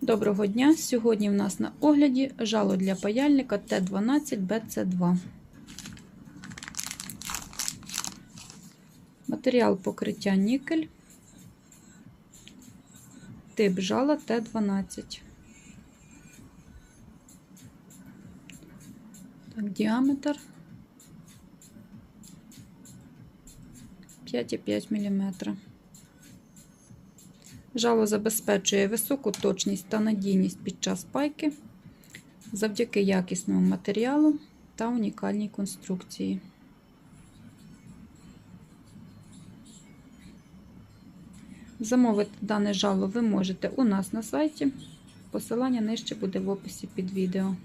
Доброго дня! Сьогодні в нас на огляді жало для паяльника Т12БЦ2. Матеріал покриття нікель. Тип жала Т12. Так, діаметр 5,5 мм. Жало забезпечує високу точність та надійність під час пайки завдяки якісному матеріалу та унікальній конструкції. Замовити дане жало ви можете у нас на сайті. Посилання нижче буде в описі під відео.